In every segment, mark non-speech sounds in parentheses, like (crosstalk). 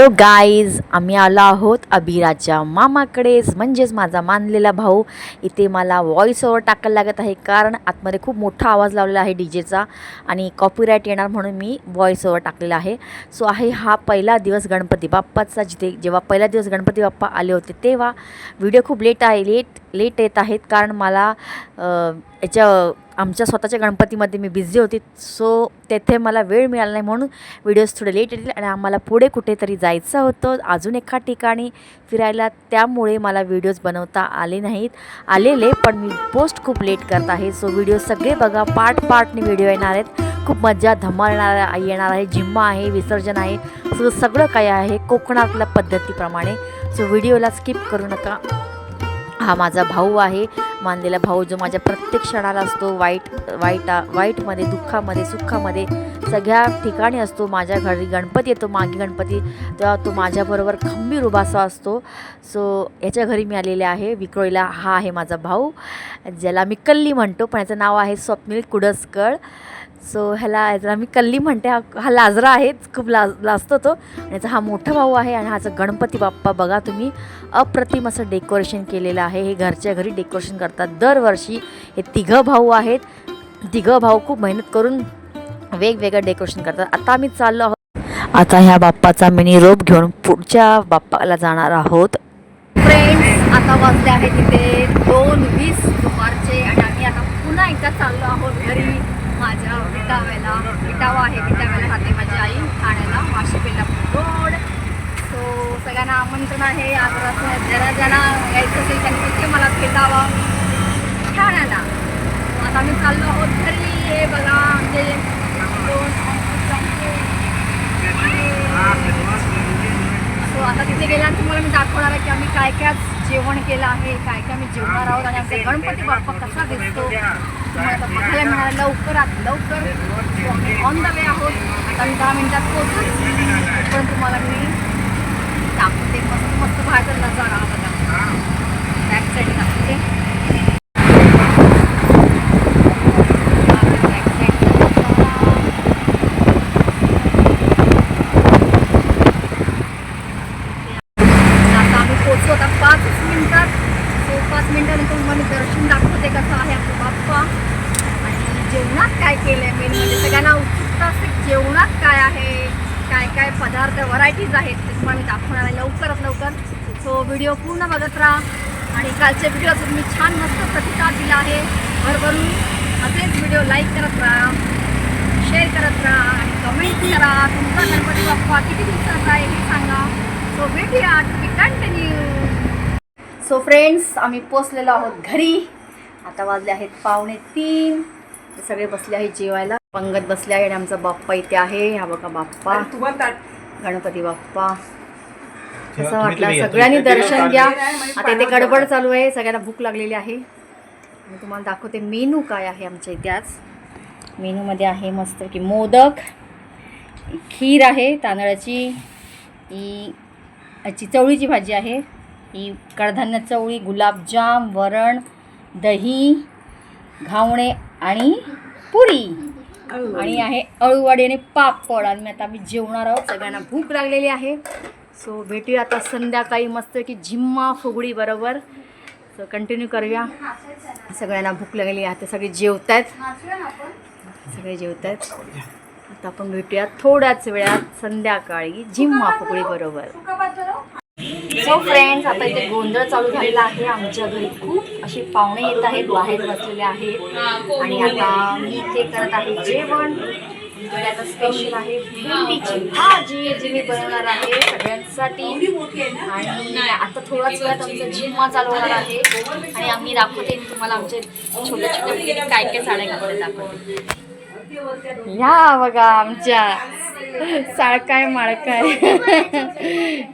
Hello guys आम्ही आलो आहोत अभिराजच्या मामाकडेच म्हणजेच माझा मानलेला भाऊ. इथे मला व्हॉइस ओवर टाकायला लागत आहे कारण आतमध्ये खूप मोठा आवाज लावलेला आहे डी जेचा आणि कॉपीराईट येणार म्हणून मी व्हॉइस ओवर टाकलेला आहे. सो आहे हा पहिला दिवस गणपती बाप्पाचा. जिथे जेव्हा पहिला दिवस गणपती बाप्पा आले होते तेव्हा व्हिडिओ खूप लेट आहे लेट लेट येत आहेत. कारण मला याच्या आमच्या स्वतःच्या गणपतीमध्ये मी बिझी होती. सो तेथे मला वेळ मिळाला नाही म्हणून व्हिडिओज थोडे लेट येतील आणि आम्हाला पुढे कुठेतरी जायचं होतं. अजून एका ठिकाणी फिरायला. त्यामुळे मला व्हिडिओज बनवता आले नाहीत. आलेले पण मी पोस्ट खूप लेट करत आहे. सो व्हिडिओ सगळे बघा. पार्ट पार्टने व्हिडिओ येणार आहेत. खूप मज्जा धमाल येणार येणार आहे जिम्मा आहे विसर्जन आहे. सो सगळं काय आहे. कोकणातल्या पद्धतीप्रमाणे. सो व्हिडिओला स्किप करू नका. हा माझा भाऊ आहे. मानलेला भाऊ जो माझ्या प्रत्येक क्षणाला असतो वाईट वाईटा वाईटमध्ये दुःखामध्ये सुखामध्ये सगळ्या ठिकाणी असतो. माझ्या घरी गणपती येतो मागे गणपती तेव्हा तो माझ्याबरोबर खंबीर उभासा असतो. सो याच्या घरी मी आलेले आहे. विक्रोळीला हा आहे माझा भाऊ ज्याला मी कल्ली म्हणतो पण याचं नाव आहे स्वप्नील कुडसकर. सो ह्याला ह्याला मी कल्ली म्हणते. हा हा लाजरा आहे खूप लाज लाजतो तो. आणि याचा हा मोठा भाऊ आहे आणि हाचा गणपती बाप्पा बघा तुम्ही अप्रतिम असं डेकोरेशन केलेलं आहे. हे घरच्या घरी डेकोरेशन करतात. दरवर्षी हे तिघं भाऊ आहेत. तिघं भाऊ खूप मेहनत करून वेगवेगळं डेकोरेशन करतात. आता आम्ही चाललो आहोत. आता ह्या बाप्पाचा मिनी रोप घेऊन पुढच्या बाप्पाला जाणार आहोत. फ्रेंड्स आता वाजले आहे तिथे दोन वीस दुपारचे आणि आम्ही आता पुन्हा एकदा चाललो आहोत घरी. माझ्या विटाव्याला विटावा आहे विटाव्याला राहते माझी आई ठाण्याला वाशी बेलापूर रोड सो सगळ्यांना आमंत्रण आहे. आज असं ज्याला ज्यांना यायचं असेल त्यांनी तिथे मला भेटावं. ठाण्याला आता आम्ही चाललो आहोत घरी. हे बघा म्हणजे सो आता तिथे गेल्यानंतर तुम्हाला मी दाखवणार आहे की आम्ही काय काय जेवण केलं आहे काय काय आम्ही जेवणार आहोत आणि आमचा गणपती बाप्पा कसा दिसतो. तुम्हाला आता लवकरात लवकर ऑन द वे आहोत. आता मी दहा मिनिटात पोहोचू पण तुम्हाला मी दाखवते. मस्त मस्त बाहेर नजारा हा बघा बॅक साईड दाखवते बॅक आता आम्ही पोचलो आता पाचच मिनिटात सो पाच मिनिटानंतर तुम्हाला दर्शन दाखवते कसं आहे आपलं बाप्पा आणि जेवणात काय केलं आहे मेन म्हणजे सगळ्यांना उत्सुकता असते की जेवणात काय आहे काय काय पदार्थ व्हरायटीज आहेत ते तुम्हाला मी दाखवणार आहे लवकरात लवकर. सो व्हिडिओ पूर्ण बघत राहा. आणि कालच्या व्हिडिओ मी छान मस्त प्रतिसाद दिला आहे. भरभरून असेच व्हिडिओ लाईक करत राहा शेअर करत राहा आणि कमेंट करा. तुमचा गणपती बाप्पा किती दिवसाचा आहे हे सांगा. सो भेटूया वी कंटिन्यू सो फ्रेंड्स आम्ही पोचलेलो आहोत घरी. आता वाजले आहेत पावणे तीन. सगळे बसले आहेत जेवायला. पंगत बसले आहे आणि आमचा बाप्पा इथे आहे. हा बघा बाप्पा. गणपती बाप्पा. कसं वाटलं सगळ्यांनी दर्शन घ्या. आता इथे गडबड चालू आहे. सगळ्यांना भूक लागलेली आहे. मी तुम्हाला दाखवते मेनू काय आहे आमच्या इथे आज. मेनूमध्ये आहे मस्त की मोदक खीर आहे तांदळाची ही याची चवळीची भाजी आहे. ही कडधान्य चवळी गुलाबजाम वरण दही घावणे आणि पुरी. आणि आहे अळूवाडी आणि पापड. आणि आता आम्ही जेवणार आहोत. सगळ्यांना भूक लागलेली आहे. सो भेटूया आता संध्याकाळी. मस्त की झिम्मा फुगडी बरोबर? सो कंटिन्यू करूया. सगळ्यांना भूक लागलेली आहे. ते सगळे जेवत आहेत सगळे जेवत आहेत आता आपण भेटूया थोड्याच वेळात संध्याकाळी झिम्मा फुगडी बरोबर? सो फ्रेंड्स आता इथे गोंधळ चालू झालेला आहे. आमच्या घरी खूप असे पाहुणे येत आहेत बाहेर बसलेले आहेत. आणि आता मी इथे करत आहे जेवण. आता स्पेशल आहे भेंडीची भाजी जी मी बनवणार आहे सगळ्यांसाठी. आणि आता थोडाच वेळात आमचा जिम्मा चालू होणार आहे. आणि आम्ही दाखवते मी तुम्हाला आमचे छोट्या छोट्या काय काय साड्या घालत दाखवते या बघा आमच्या साळकाय माळकाय.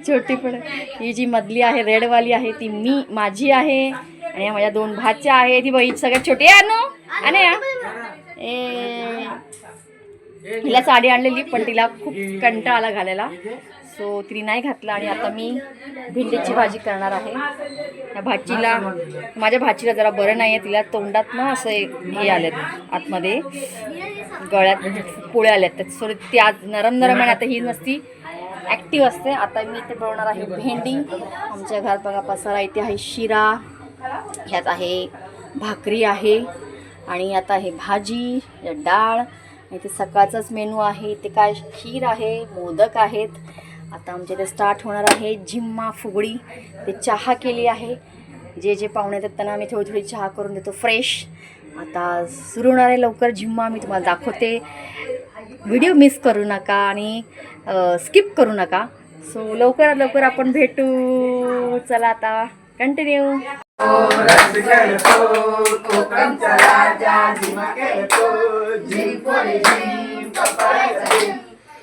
छोटी पण. ही जी मधली आहे रेडवाली आहे ती मी माझी आहे. आणि या माझ्या दोन भाच्या आहे ती बाई सगळ्यात छोटी आहे अनु? आणि ए. हिला साडी आणलेली पण तिला खूप कंटाळा आला घालायला. सो तिने नाही घातला आणि आता मी भेंडीची भाजी करणार आहे. या भाजीला माझ्या भाजीला जरा बरं नाही आहे तिला तोंडात ना असं एक हे आलेत आतमध्ये गळ्यात पोळ्या आल्यात तर सो ती आज नरम नरम आणि आता ही नसती ॲक्टिव्ह असते. आता मी इथे बनवणार आहे भेंडी. आमच्या घरात बघा पसारा इथे आहे शिरा ह्यात आहे भाकरी आहे आणि आता आहे भाजी डाळ इथे सकाळचाच मेनू आहे. ते काय खीर आहे मोदक आहेत. आता आमच्या इथे स्टार्ट होणार आहे झिम्मा फुगडी. ते चहा केली आहे. जे जे पाहुणे येतात त्यांना आम्ही थोडी थोडी चहा करून देतो फ्रेश आता सुरू होणार आहे लवकर झिम्मा मी तुम्हाला दाखवते. व्हिडिओ मिस करू नका आणि स्किप करू नका. सो लवकरात लवकर आपण भेटू. चला आता कंटिन्यू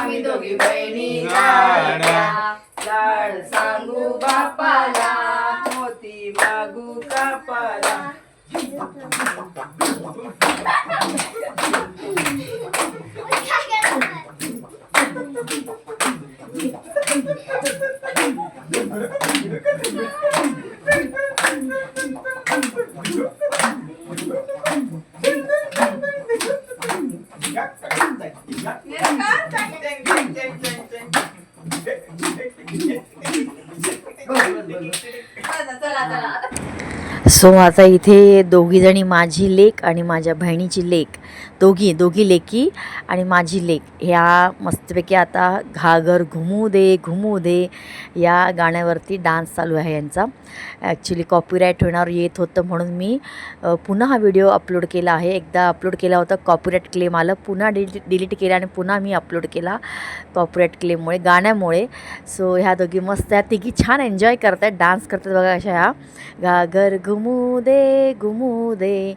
आम्ही दोघी बहिणी गाड्या लाड सांगू बापाला मोती मागू कापाला. (laughs) सो आता इथे दोघीजणी माझी लेक आणि माझ्या बहिणीची लेक. दोघी दोघी लेकी आणि माझी लेक. ह्या मस्तपैकी आता घागर घुमू दे घुमू दे या गाण्यावरती डान्स चालू आहे यांचा. ॲक्च्युली कॉपीराईट होणार येत होतं म्हणून मी पुन्हा हा व्हिडिओ अपलोड केला आहे. एकदा अपलोड केला होता कॉपीराईट क्लेम आलं पुन्हा डिलीट डिलीट केला आणि पुन्हा मी अपलोड केला कॉपीराईट क्लेममुळे गाण्यामुळे. सो ह्या दोघी मस्त ह्या तिघी छान एन्जॉय करतात डान्स करतात बघा अशा ह्या. घागर घुमू दे घुमू दे.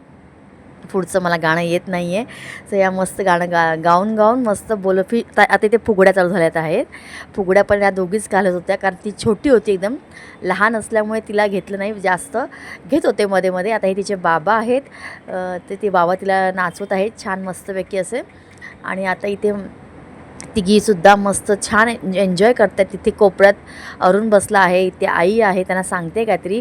पुढचं मला गाणं येत नाही आहे सो या मस्त गाणं गा गाऊन गाऊन मस्त बोलफी आता इथे फुगड्या चालू झाल्यात आहेत. फुगड्या पण या दोघीच घालत होत्या कारण ती छोटी होती एकदम. लहान असल्यामुळे तिला घेतलं नाही जास्त. घेत होते मध्ये मध्ये. आता हे तिचे बाबा आहेत. ते ते बाबा तिला नाचवत आहेत छान मस्तपैकी असे. आणि आता इथे तिघीसुद्धा मस्त छान एन्जॉय करतात. तिथे कोपऱ्यात अरुण बसला आहे इथे आई आहे त्यांना सांगते काहीतरी.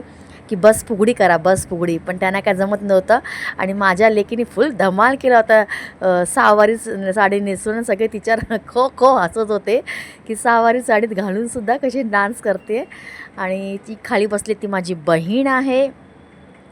की बस फुगडी करा बस फुगडी. पण त्यांना काय जमत नव्हतं. आणि माझ्या लेकीने फुल धमाल केला होता. सहावारी साडी नेसून सगळे तिच्यावर (laughs) खो खो हसत होते. की सहावारी साडीत घालूनसुद्धा कशी डान्स करते. आणि ती खाली बसली ती माझी बहीण आहे.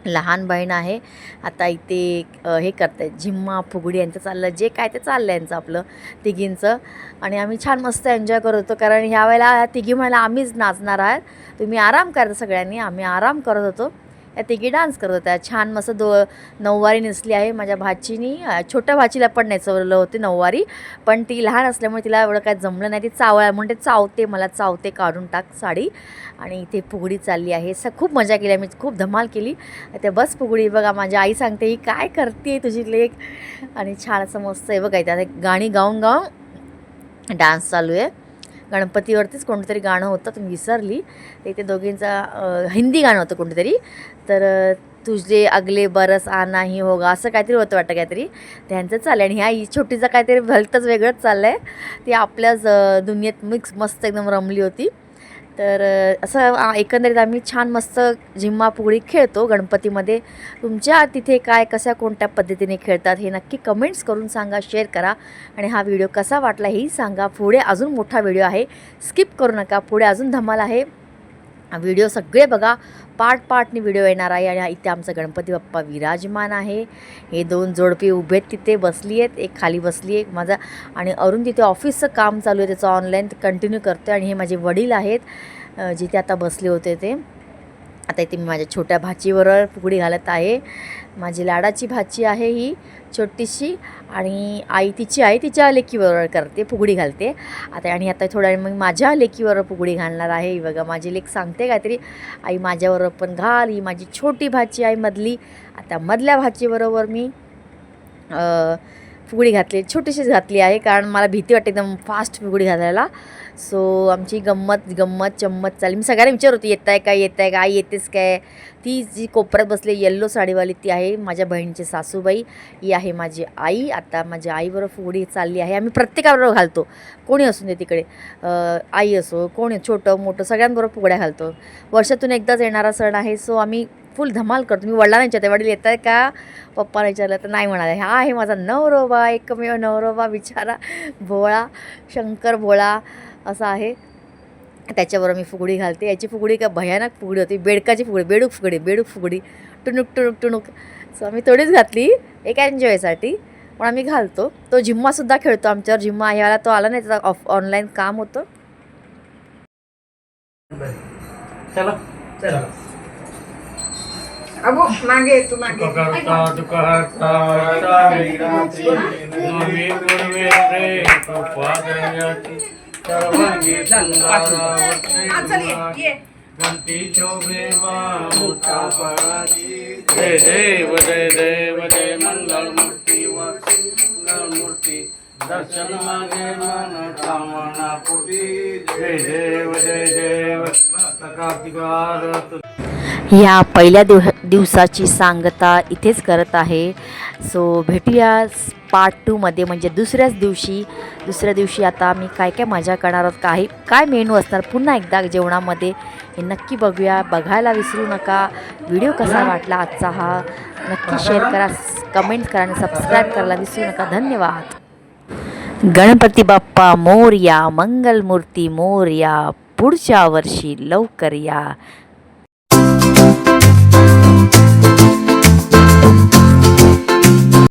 लहान बहीण आहे. आता इथे हे करत आहेत झिम्मा फुगडी यांचं चाललं. जे काय ते चाललं यांचं आपलं तिघींचं. आणि आम्ही छान मस्त एन्जॉय करत होतो. कारण ह्या वेळेला तिघी महिला आम्हीच नाचणार आहात. तुम्ही आराम करा सगळ्यांनी. आम्ही आराम करत होतो. या तिघी डान्स करत होत्या. छान मस्त दो नऊवारी नेसली आहे माझ्या भाचीनी. छोट्या भाचीला पण नेसवलं होते नऊवारी. पण ती लहान असल्यामुळे तिला एवढं काय जमलं नाही. ती चावळ्या म्हणते चावते मला चावते काढून टाक साडी. आणि इथे फुगडी चालली आहे. स खूप मजा केली मी खूप धमाल केली. ते बस फुगडी बघा माझी आई सांगते ही काय करते तुझी लेख आणि छान असं मस्त आहे बघा इथे गाणी गाऊन गाऊन डान्स चालू आहे. गणपतीवरतीच कोणतरी गाणं होतं तुम्ही विसरली. ते इथे दोघींचा हिंदी गाणं होतं कोणतरी तर तुझे अगले बरस आना ही होगा असं काहीतरी होतं वाटतं काहीतरी. त्यांचं चाललं आणि ह्या ही छोटीचं काहीतरी भलतंच वेगळंच चाललं आहे ती आपल्याच दुनियेत मिक्स मस्त एकदम रमली होती. तर असं एकंदरीत आम्ही छान मस्त झिम्मा पोळी खेळतो गणपतीमध्ये. तुमच्या तिथे काय कशा कोणत्या पद्धतीने खेळतात हे नक्की कमेंट्स करून सांगा शेअर करा. आणि हा व्हिडिओ कसा वाटला हेही सांगा. पुढे अजून मोठा व्हिडिओ आहे. स्किप करू नका. पुढे अजून धमाल आहे. व्हिडिओ सगळे बघा. पार्ट पार्टने व्हिडिओ येणार आहे आणि इथे आमचा गणपती बाप्पा विराजमान आहे. हे दोन जोडपे उभे आहेत तिथे बसली आहेत एक खाली बसली आहे माझा. आणि अरुण तिथे ऑफिसचं काम चालू आहे त्याचं ऑनलाईन कंटिन्यू करतो आणि हे माझे वडील आहेत जिथे आता बसले होते ते. आता इथे मी माझ्या छोट्या भाचीबरोबर फुगडी घालत आहे. माझी लाडाची भाची आहे ही छोटीशी आणि आई तिची आई तिच्या लेकीबरोबर करते फुगडी घालते. आता आणि आता थोड्या मग माझ्या लेकीबरोबर फुगडी घालणार आहे. ही बघा माझी लेक सांगते काहीतरी. आई माझ्याबरोबर पण घाल ही माझी छोटी भाची आहे मधली. आता मधल्या भाचीबरोबर मी फुगडी घातली. छोटीशीच घातली आहे कारण मला भीती वाटते एकदम फास्ट फुगडी घालायला. सो आमची गंमत गंमत चम्मत चालली. मी सगळ्यांना विचार होती येत आहे काय येत आहे काय येतेच काय? ती जी कोपऱ्यात बसली येल्लो साडीवाली ती आहे माझ्या बहिणीची सासूबाई. ही आहे माझी आई. आता माझ्या आईबरोबर फुगडी चालली आहे. आम्ही प्रत्येकाबरोबर घालतो. कोणी असून दे तिकडे. आई असो कोणी छोटं मोठं सगळ्यांबरोबर फुगड्या घालतो. वर्षातून एकदाच येणारा सण आहे. सो आम्ही फुल धमाल करतो. मी वडिलांना विचारते वडील येत आहे का? पप्पाला विचारलं तर नाही म्हणाले. हा आहे माझा नवरोबा एकमेव नवरोबा बिचारा भोळा शंकर भोळा असा आहे. त्याच्याबरोबर मी फुगडी घालते. याची फुगडी का भयानक फुगडी होती. बेडकाची फुगडी बेडूक फुगडी बेडूक फुगडी. टुणूक टुणूक टुणूक. सो आम्ही थोडीच घातली एक एन्जॉयसाठी पण आम्ही घालतो. तो जिम्मासुद्धा खेळतो आमच्यावर. जिम्मा आला तो आला नाही. त्याचा ऑफ ऑनलाईन काम होतं. चला. चला. अगो मागे तू मागे. करता तुका हरता नवी पूर्वे रे कृपादयाची सर्वांगी ये. गंती शोभे मुक्ता पराची जय देव जय देव जय मंगल मूर्ती मंगल मूर्ती दर्शन मागे मन कामना पुटी जय देव जय देव कार्तिकार ह्या पहिल्या दिव दिवसाची सांगता इथेच करत आहे. सो भेटूया पार्ट टूमध्ये म्हणजे दुसऱ्याच दिवशी दुसऱ्या दिवशी आता मी काय काय मजा करणार आहोत काही काय मेनू असणार पुन्हा एकदा जेवणामध्ये. हे नक्की बघूया. बघायला विसरू नका. व्हिडिओ कसा वाटला आजचा हा? नक्की शेअर करा. कमेंट करा आणि सबस्क्राईब करायला विसरू नका. धन्यवाद. गणपती बाप्पा मोरया मंगलमूर्ती मोरया पुढच्या वर्षी लवकर या.